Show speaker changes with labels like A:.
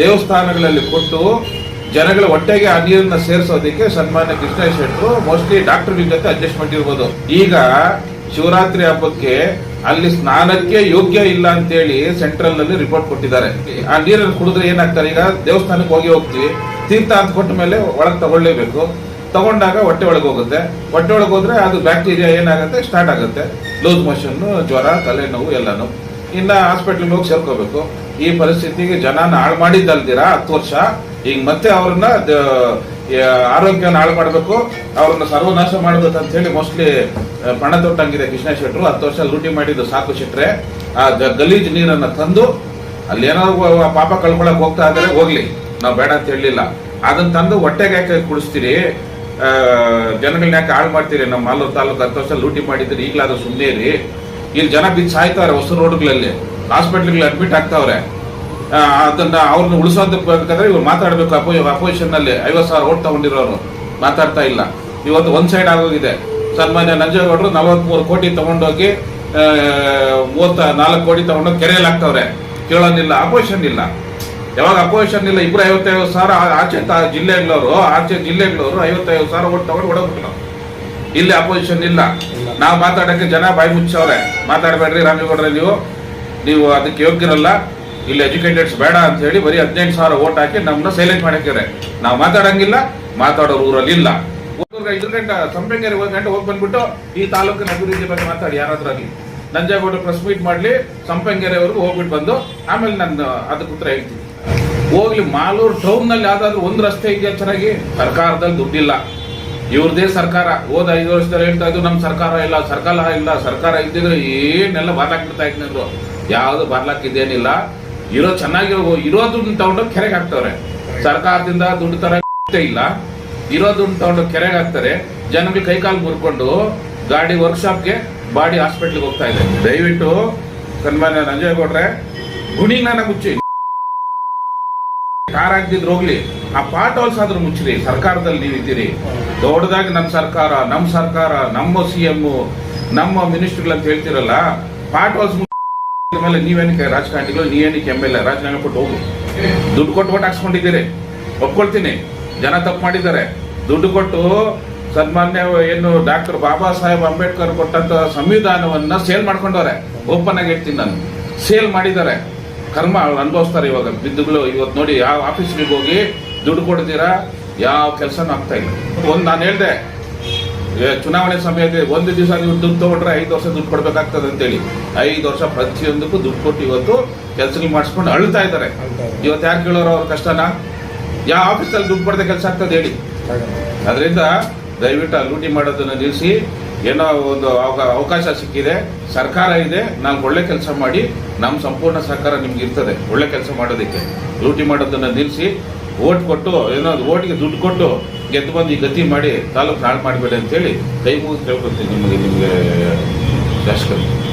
A: ದೇವಸ್ಥಾನಗಳಲ್ಲಿ ಕೊಟ್ಟು ಜನಗಳ ಹೊಟ್ಟೆಗೆ ಆ ನೀರನ್ನ ಸೇರಿಸೋದಕ್ಕೆ ಸನ್ಮಾನ ಕೃಷ್ಣ ಶೆಟ್ಟರು ಮೋಸ್ಟ್ಲಿ ಡಾಕ್ಟರ್ ಜೊತೆ ಅಡ್ಜಸ್ಟ್ಮೆಂಟ್ ಇರ್ಬೋದು ಈಗ ಶಿವರಾತ್ರಿ ಹಬ್ಬಕ್ಕೆ ಅಲ್ಲಿ ಸ್ನಾನಕ್ಕೆ ಯೋಗ್ಯ ಇಲ್ಲ ಅಂತೇಳಿ ಸೆಂಟ್ರಲ್ನಲ್ಲಿ ರಿಪೋರ್ಟ್ ಕೊಟ್ಟಿದ್ದಾರೆ. ಆ ನೀರನ್ನು ಕುಡಿದ್ರೆ ಏನಾಗ್ತಾರೆ? ಈಗ ದೇವಸ್ಥಾನಕ್ಕೆ ಹೋಗಿ ಹೋಗ್ತೀವಿ. ತೀರ್ಥ ಅಂತ ಕೊಟ್ಟ ಮೇಲೆ ಒಳಗೆ ತಗೊಳ್ಳೇಬೇಕು. ತಗೊಂಡಾಗ ಹೊಟ್ಟೆ ಒಳಗೆ ಹೋಗುತ್ತೆ. ಹೊಟ್ಟೆ ಒಳಗೆ ಹೋದ್ರೆ ಅದು ಬ್ಯಾಕ್ಟೀರಿಯಾ ಏನಾಗುತ್ತೆ? ಸ್ಟಾರ್ಟ್ ಆಗುತ್ತೆ. ಲೂಸ್ ಮೋಷನ್ ಜ್ವರ, ತಲೆನೋವು ಎಲ್ಲಾನು. ಇನ್ನ ಹಾಸ್ಪಿಟ್ಲಿಗೆ ಹೋಗಿ ಸೇರ್ಕೋಬೇಕು. ಈ ಪರಿಸ್ಥಿತಿಗೆ ಜನನ ಹಾಳು ಮಾಡಿದ್ದಲ್ದಿರಾ ಹತ್ತು ವರ್ಷ? ಈಗ ಮತ್ತೆ ಅವ್ರನ್ನ ಆರೋಗ್ಯನ ಹಾಳು ಮಾಡಬೇಕು. ಅವ್ರನ್ನ ಸರ್ವನಾಶ ಮಾಡ್ಬೇಕು ಅಂತ ಹೇಳಿ ಮೋಸ್ಟ್ಲಿ ಪಣ ತೊಟ್ಟಂಗಿದೆ ಕೃಷ್ಣ ಶೆಟ್ಟರು ಹತ್ತು ವರ್ಷ ಲೂಟಿ ಮಾಡಿದ್ದು ಸಾಕು ಶೆಟ್ರೆ. ಆ ಗಲೀಜ್ ನೀರನ್ನ ತಂದು ಅಲ್ಲಿ ಏನಾದ್ರು ಪಾಪ ಕಳ್ಕೊಳಕ್ ಹೋಗ್ತಾ ಇದ್ರೆ, ಹೋಗ್ಲಿ. ನಾವು ಬೇಡ ಅಂತ ಹೇಳಲಿಲ್ಲ. ಅದನ್ನ ತಂದು ಹೊಟ್ಟೆಗೆ ಯಾಕೆ ಕುಡಿಸ್ತೀರಿ? ಜನಗಳನ್ನ ಯಾಕೆ ಹಾಳು ಮಾಡ್ತೀರಿ? ನಮ್ಮ ಮಾಲೂರು ತಾಲೂಕು ಹತ್ತು ವರ್ಷ ಲೂಟಿ ಮಾಡಿದ್ರೆ ಈಗಲಾದ್ರೂ ಸುಮ್ಮನೆ ಇರಿ. ಇಲ್ಲಿ ಜನ ಬಿದ್ದು ಸಾಯ್ತಾರೆ ಹೊಸ ರೋಡ್ಗಳಲ್ಲಿ. ಹಾಸ್ಪಿಟ್ಲ್ಗಳಲ್ಲಿ ಅಡ್ಮಿಟ್ ಆಗ್ತಾವ್ರೆ. ಅದನ್ನ ಅವ್ರನ್ನ ಉಳಿಸೋದಕ್ಕಾದ್ರೆ ಇವ್ರು ಮಾತಾಡಬೇಕು ಅಪೋ ಅಪೋಸಿಷನ್ ಅಲ್ಲಿ. ಐವತ್ತು ಸಾವಿರ ಓಟ್ ತಗೊಂಡಿರೋರು. ಮಾತಾಡ್ತಾ ಇಲ್ಲ. ಇವತ್ತು ಒಂದ್ ಸೈಡ್ ಆಗೋಗಿದೆ. ಸನ್ಮಾನ್ಯ ನಂಜೇಗೌಡರು ನಲವತ್ಮೂರು ಕೋಟಿ ತಗೊಂಡೋಗಿ ಮೂವತ್ತ ನಾಲ್ಕು ಕೋಟಿ ತಗೊಂಡೋಗಿ ಕೆರೆಯಲ್ಲಿ ಹಾಕ್ತವ್ರೆ. ಕೇಳೋನಿಲ್ಲ ಅಪೋಸಿಷನ್ ಇಲ್ಲ. ಯಾವಾಗ ಅಪೋಸಿಷನ್ ಇಲ್ಲ, ಇಬ್ರು ಐವತ್ತೈದು ಸಾವಿರ ಆಚೆ ಜಿಲ್ಲೆಗಳವರು ಆಚೆ ಜಿಲ್ಲೆಗಳವರು ಐವತ್ತೈದು ಸಾವಿರ ಓಟ್ ತಗೊಂಡು ಹೊಡೋಗ್ಬಿಟ್ಟು ಇಲ್ಲಿ ಅಪೋಸಿಷನ್ ಇಲ್ಲ. ನಾವು ಮಾತಾಡೋಕ್ಕೆ ಜನ ಬಾಯಿ ಮುಚ್ಚವ್ರೆ. ಮಾತಾಡಬೇಡ್ರಿ ರಾಮೇಗೌಡ್ರೆ ನೀವು. ನೀವು ಅದಕ್ಕೆ ಯೋಗ್ಯರಲ್ಲ. ಇಲ್ಲಿ ಎಜುಕೇಟೆಡ್ಸ್ ಬೇಡ ಅಂತ ಹೇಳಿ ಬರೀ ಹದಿನೆಂಟು ಸಾವಿರ ಓಟ್ ಹಾಕಿ ನಮ್ಮನ್ನ ಸೈಲೆಂಟ್ ಮಾಡಕ್ಕಿದ್ರೆ ನಾವು ಮಾತಾಡಂಗಿಲ್ಲ, ಮಾತಾಡೋರು ಊರಲ್ಲಿ ಇಲ್ಲ ಇದ್ರ ಗಂಟೆ, ಸಂಪೆಂಗೇರಿ ಒಂದು ಗಂಟೆ ಹೋಗಿ ಬಂದ್ಬಿಟ್ಟು ಈ ತಾಲೂಕಿನ ಅಭಿವೃದ್ಧಿ ಬಗ್ಗೆ ಮಾತಾಡಿ ಯಾರಾದ್ರಾಗಿ ನಂಜೇಗೌಡ ಪ್ರೆಸ್ ಮೀಟ್ ಮಾಡ್ಲಿ ಸಂಪಂಗೇರಿವರೆಗೂ ಹೋಗ್ಬಿಟ್ಟು ಬಂದು, ಆಮೇಲೆ ನಾನು, ಅದಕ್ಕೆ ಉತ್ತರ ಹೇಳ್ತೀನಿ. ಹೋಗ್ಲಿ, ಮಾಲೂರು ಟೌನ್ನಲ್ಲಿ ಯಾವ್ದಾದ್ರು ಒಂದು ರಸ್ತೆ ಇದೆಯಾ ಚೆನ್ನಾಗಿ? ಸರ್ಕಾರದಲ್ಲಿ ದುಡ್ಡಿಲ್ಲ. ಇವ್ರದೇ ಸರ್ಕಾರ, ಹೋದ ಐದು ವರ್ಷದಲ್ಲಿ ಹೇಳ್ತಾ ಇದ್ದು ನಮ್ ಸರ್ಕಾರ ಇಲ್ಲ ಸರ್ಕಾರ ಇಲ್ಲ, ಸರ್ಕಾರ ಇದ್ದಿದ್ರೆ ಏನೆಲ್ಲ ಬರ್ಲಾಕ್ಬಿಡ್ತಾ ಇದ್ರು ಯಾವ್ದು ಬರ್ಲಾಕಿದ್ದೇನಿಲ್ಲ ಇರೋ ಚೆನ್ನಾಗಿರೋ ಇರೋ ದುಡ್ಡು ತಗೊಂಡು ಕೆರೆಗೆ ಹಾಕ್ತವ್ರೆ. ಸರ್ಕಾರದಿಂದ ದುಡ್ಡು ತರ ಇಲ್ಲ. ಇರೋ ದುಡ್ಡು ತಗೊಂಡು ಕೆರೆಗೆ ಹಾಕ್ತಾರೆ. ಜನಗಳು ಕೈಕಾಲು ಮುರ್ಕೊಂಡು ಗಾಡಿ ವರ್ಕ್ಶಾಪ್ಗೆ ಬಾಡಿ ಹಾಸ್ಪಿಟ್ಲ್ಗೆ ಹೋಗ್ತಾ ಇದೆ. ದಯವಿಟ್ಟು ಸನ್ಮಾನ್ಯ ನಂಜೇಗೌಡ್ರೆ ಗುಣಿನ ಮುಚ್ಚಿ. ಕಾರ್ ಹಾಕ್ದಿದ್ರು ಹೋಗ್ಲಿ, ಆ ಪಾಟ್ ಹೋಲ್ಸ್ ಆದ್ರೂ ಮುಚ್ಚಿರಿ, ಸರ್ಕಾರದಲ್ಲಿ ನೀವು ಇದ್ದೀರಿ. ದೊಡ್ಡದಾಗಿ ನಮ್ಮ ಸರ್ಕಾರ ನಮ್ಮ ಸರ್ಕಾರ, ನಮ್ಮ ಸಿ ಎಂ ನಮ್ಮ ಮಿನಿಸ್ಟರ್ಗಳು ಅಂತ ಹೇಳ್ತಿರಲ್ಲ ಪಾಟ್ ಹೋಲ್ಸ್ ಮೇಲೆ ನೀವೇನಕ್ಕೆ ರಾಜಕಾರಣಿಗಳು, ನೀವೇನಕ್ಕೆ ಎಂ ಎಲ್ ಎ ರಾಜೀನಾಮೆ ಕೊಟ್ಟು ಹೋಗು. ದುಡ್ಡು ಕೊಟ್ಟು ಓಟ್ ಹಾಕ್ಸ್ಕೊಂಡಿದ್ದೀರಿ. ಒಪ್ಕೊಳ್ತೀನಿ. ಜನ ತಪ್ಪು ಮಾಡಿದ್ದಾರೆ. ದುಡ್ಡು ಕೊಟ್ಟು ಸನ್ಮಾನ್ಯ ಏನು ಡಾಕ್ಟರ್ ಬಾಬಾ ಸಾಹೇಬ್ ಅಂಬೇಡ್ಕರ್ ಕೊಟ್ಟಂತ ಸಂವಿಧಾನವನ್ನ ಸೇಲ್ ಮಾಡ್ಕೊಂಡವ್ರೆ. ಓಪನ್ ಆಗಿ ಹೇಳ್ತೀನಿ ನಾನು. ಸೇಲ್ ಮಾಡಿದ್ದಾರೆ. ಕರ್ಮ ಅನುಭವಿಸ್ತಾರೆ ಇವಾಗ. ಬಿದ್ದುಗಳು ಇವತ್ತು ನೋಡಿ ಯಾವ ಆಫೀಸ್ಗೆ ಹೋಗಿ ದುಡ್ಡು ಕೊಡ್ತೀರಾ? ಯಾವ ಕೆಲಸನೂ ಆಗ್ತಾ ಇಲ್ಲ. ಒಂದು ನಾನು ಹೇಳ್ದೆ ಚುನಾವಣೆ ಸಮಯದಲ್ಲಿ ಒಂದು ದಿವಸ ನೀವು ದುಡ್ಡು ತಗೊಂಡ್ರೆ ಐದು ವರ್ಷ ದುಡ್ಡು ಕೊಡ್ಬೇಕಾಗ್ತದೆ ಅಂತೇಳಿ. ಐದು ವರ್ಷ ಪ್ರತಿಯೊಂದಕ್ಕೂ ದುಡ್ಡು ಕೊಟ್ಟು ಇವತ್ತು ಕೆಲಸಗಳು ಮಾಡಿಸ್ಕೊಂಡು ಅಳ್ತಾ ಇದ್ದಾರೆ. ಇವತ್ತು ಯಾರು ಕೇಳೋರು ಅವ್ರ ಕಷ್ಟನ? ಯಾವ ಆಫೀಸಲ್ಲಿ ದುಡ್ಡು ಕೊಡದೆ ಕೆಲಸ ಆಗ್ತದೆ ಹೇಳಿ. ಅದರಿಂದ ದಯವಿಟ್ಟು ಆ ಲೂಟಿ ಮಾಡೋದನ್ನ ನಿಲ್ಲಿಸಿ ಏನೋ ಒಂದು ಅವ- ಅವಕಾಶ ಸಿಕ್ಕಿದೆ, ಸರ್ಕಾರ ಇದೆ, ನಾವು ಒಳ್ಳೆ ಕೆಲಸ ಮಾಡಿ, ನಮ್ಮ ಸಂಪೂರ್ಣ ಸರ್ಕಾರ ನಿಮ್ಗೆ ಇರ್ತದೆ, ಒಳ್ಳೆ ಕೆಲಸ ಮಾಡೋದಕ್ಕೆ. ಲೂಟಿ ಮಾಡೋದನ್ನ ನಿಲ್ಲಿಸಿ ಓಟ್ ಕೊಟ್ಟು, ಏನೋ ಓಟಿಗೆ ದುಡ್ಡು ಕೊಟ್ಟು ಗೆದ್ದು ಬಂದು ಈ ಗತಿ ಮಾಡಿ, ತಾಲೂಕು ಹಾಳು ಮಾಡಬೇಡಿ ಅಂತೇಳಿ, ಕೈ ಮುಗಿದು ಕೇಳ್ಕೊತೀನಿ ನಿಮಗೆ ನಿಮಗೆ ಶಾಸಕರು